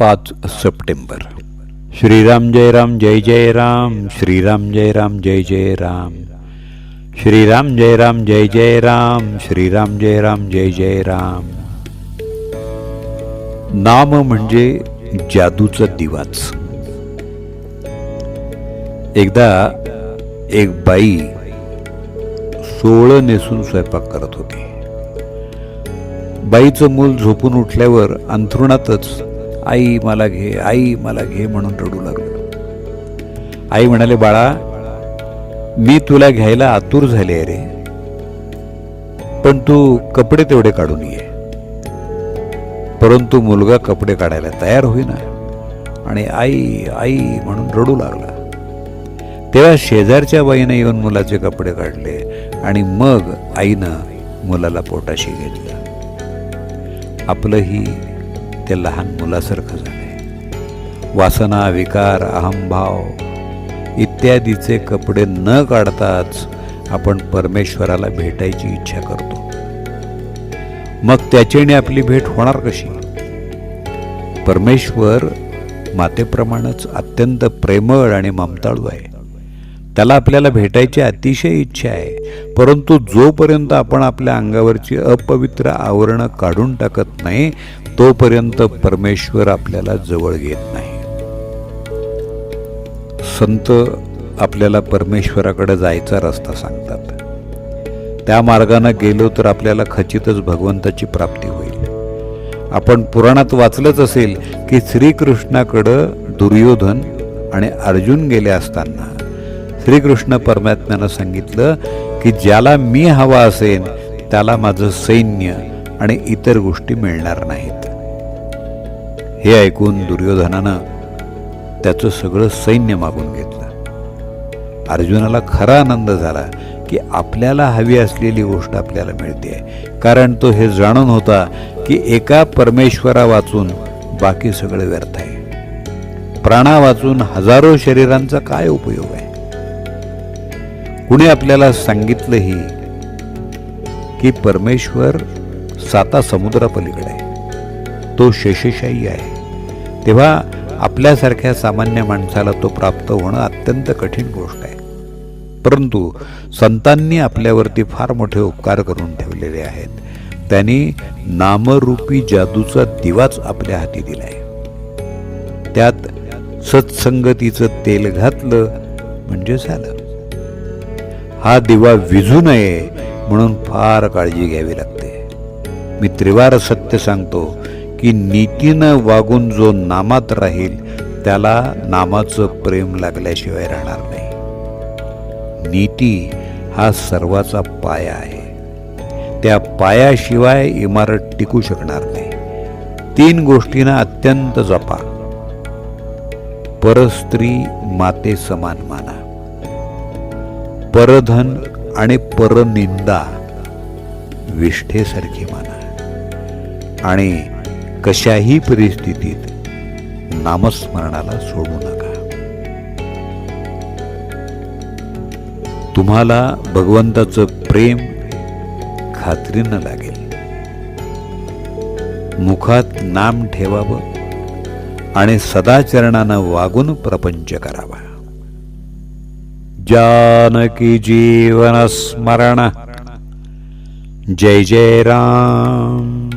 पाच सप्टेंबर. श्रीराम जय राम जय जय राम श्रीराम जय राम जय जय राम. श्रीराम जय राम जय जय राम श्रीराम जय राम जय जय राम. नाम म्हणजे जादूचा दिवाच. एकदा एक बाई सोळं नेसून स्वयंपाक करत होती. बाईचं मूल झोपून उठल्यावर अंथरुणातच आई मला घे आई मला घे म्हणून रडू लागलं. आई म्हणाले बाळा मी तुला घ्यायला आतुर झाले रे पण तू कपडे तेवढे काढून ये. परंतु मुलगा कपडे काढायला तयार होईना आणि आई आई म्हणून रडू लागला. तेव्हा शेजारच्या बाईनं येऊन मुलाचे कपडे काढले आणि मग आईनं मुलाला पोटाशी घेतलं. आपलंही ते लहान मुलासारखं झालंय वासना विकार अहंभाव इत्यादीचे कपडे न काढताच आपण परमेश्वराला भेटायची इच्छा करतो. मग त्याच्याने आपली भेट होणार कशी? परमेश्वर मातेप्रमाणेच अत्यंत प्रेमळ आणि ममताळू आहे. त्याला आपल्याला भेटायची अतिशय इच्छा आहे. परंतु जोपर्यंत आपण आपल्या अंगावरची अपवित्र आवरणं काढून टाकत नाही तोपर्यंत परमेश्वर आपल्याला जवळ घेत नाही. संत आपल्याला परमेश्वराकडे जायचा रस्ता सांगतात. त्या मार्गानं गेलो तर आपल्याला खचितच भगवंताची प्राप्ती होईल. आपण पुराणात वाचलंच असेल की श्रीकृष्णाकडं दुर्योधन आणि अर्जुन गेले असताना श्रीकृष्ण परमात्म्यानं सांगितलं की ज्याला मी हवा असेन त्याला माझं सैन्य आणि इतर गोष्टी मिळणार नाहीत. हे ऐकून दुर्योधनानं त्याचं सगळं सैन्य मागून घेतलं. अर्जुनाला खरा आनंद झाला की आपल्याला हवी असलेली गोष्ट आपल्याला मिळते. कारण तो हे जाणून होता की एका परमेश्वरा वाचून बाकी सगळं व्यर्थ आहे. प्राणा वाचून हजारो शरीरांचा काय उपयोग आहे? कुणी आपल्याला सांगितलंही की परमेश्वर साता समुद्रापलीकडे आहे. तो शेषशाही आहे. तेव्हा आपल्यासारख्या सामान्य माणसाला तो प्राप्त होणं अत्यंत कठीण गोष्ट आहे. परंतु संतांनी आपल्यावरती फार मोठे उपकार करून ठेवलेले आहेत. त्यांनी नामरूपी जादूचा दिवाच आपल्या हाती दिलाय. त्यात सत्संगतीचं तेल घातलं म्हणजे झालं. हा दिवा विझू नये म्हणून फार काळजी घ्यावी लागते. मी त्रिवार सत्य सांगतो. की नीतीनं वागून जो नामात राहील त्याला नामाचं प्रेम लागल्याशिवाय राहणार नाही. नीती हा सर्वाचा पाया आहे. त्या पायाशिवाय इमारत टिकू शकणार नाही. तीन गोष्टींना अत्यंत जपा. परस्त्री माते समान माना. परधन आणि परनिंदा विष्ठेसारखी माना. आणि कशाही परिस्थितीत नामस्मरणाला सोडू नका. तुम्हाला भगवंताचं प्रेम खात्रीनं लागेल. मुखात नाम ठेवावं आणि सदाचरणानं वागून प्रपंच करावा. जानकी जीवन स्मरण जय जय राम.